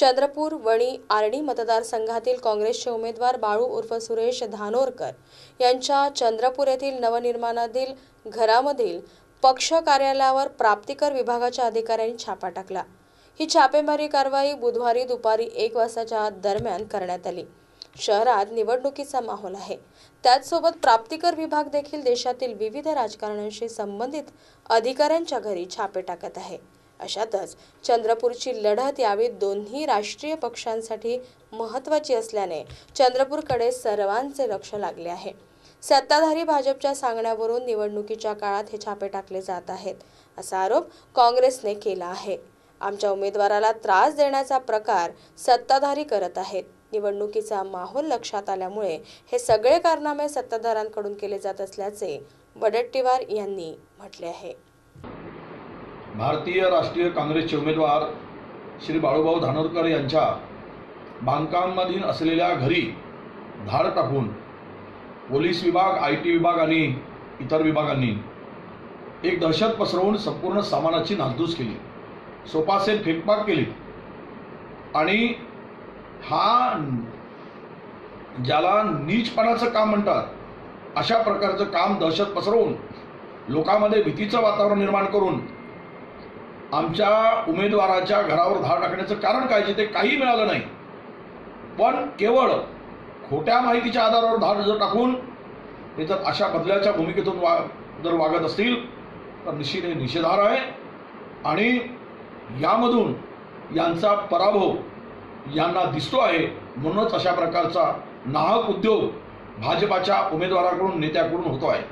चंद्रपूर वणी आर्णी मतदारसंघातील काँग्रेसचे उमेदवार बाळू उर्फ सुरेश धानोरकर यांच्या चंद्रपूर येथील नवनिर्माणातील घरामधील पक्ष कार्यालयावर प्राप्तिकर विभागाच्या अधिकाऱ्यांनी छापा टाकला. ही छापेमारी कारवाई बुधवारी दुपारी एक वाजताच्या दरम्यान करण्यात आली. शहरात निवडणुकीचा माहोल आहे. त्याचसोबत प्राप्तिकर विभाग देखील देशातील विविध राजकारण्यांशी संबंधित अधिकाऱ्यांच्या घरी छापे टाकत आहे. अशातच चंद्रपूरची लढत यावेळी दोन्ही राष्ट्रीय पक्षांसाठी महत्त्वाची असल्याने चंद्रपूरकडे सर्वांचे लक्ष लागले आहे. सत्ताधारी भाजपच्या सांगण्यावरून निवडणुकीच्या काळात हे छापे टाकले जात आहेत असा आरोप काँग्रेसने केला आहे. आमच्या उमेदवाराला त्रास देण्याचा प्रकार सत्ताधारी करत आहेत. निवडणुकीचा माहोल लक्षात आल्यामुळे हे सगळे कारनामे सत्ताधाऱ्यांकडून केले जात असल्याचे वडट्टीवार यांनी म्हटले आहे. भारतीय राष्ट्रीय काँग्रेसचे उमेदवार श्री बाळूभाऊ धानोरकर यांच्या बांधकाममधील असलेल्या घरी धाड टाकून पोलीस विभाग आय टी विभाग आणि इतर विभागांनी एक दहशत पसरवून संपूर्ण सामानाची नासधूस केली. सोपासे फेकपाक केली. आणि हा ज्याला नीचपणाचं काम म्हणतात अशा प्रकारचं काम दहशत पसरवून लोकांमध्ये भीतीचं वातावरण निर्माण करून आमच्या उमेदवाराच्या घरावर धाड टाकण्याचं कारण काय? जे ते काही मिळालं नाही. पण केवळ खोट्या माहितीच्या आधारावर धाड जर टाकून ते जर अशा बदल्याच्या भूमिकेतून वा जर वागत असतील तर निश्चित निषेधार आहे. आणि यामधून यांचा पराभव यांना दिसतो आहे. म्हणूनच अशा प्रकारचा नाहक उद्योग भाजपाच्या उमेदवाराकडून नेत्याकडून होतो आहे.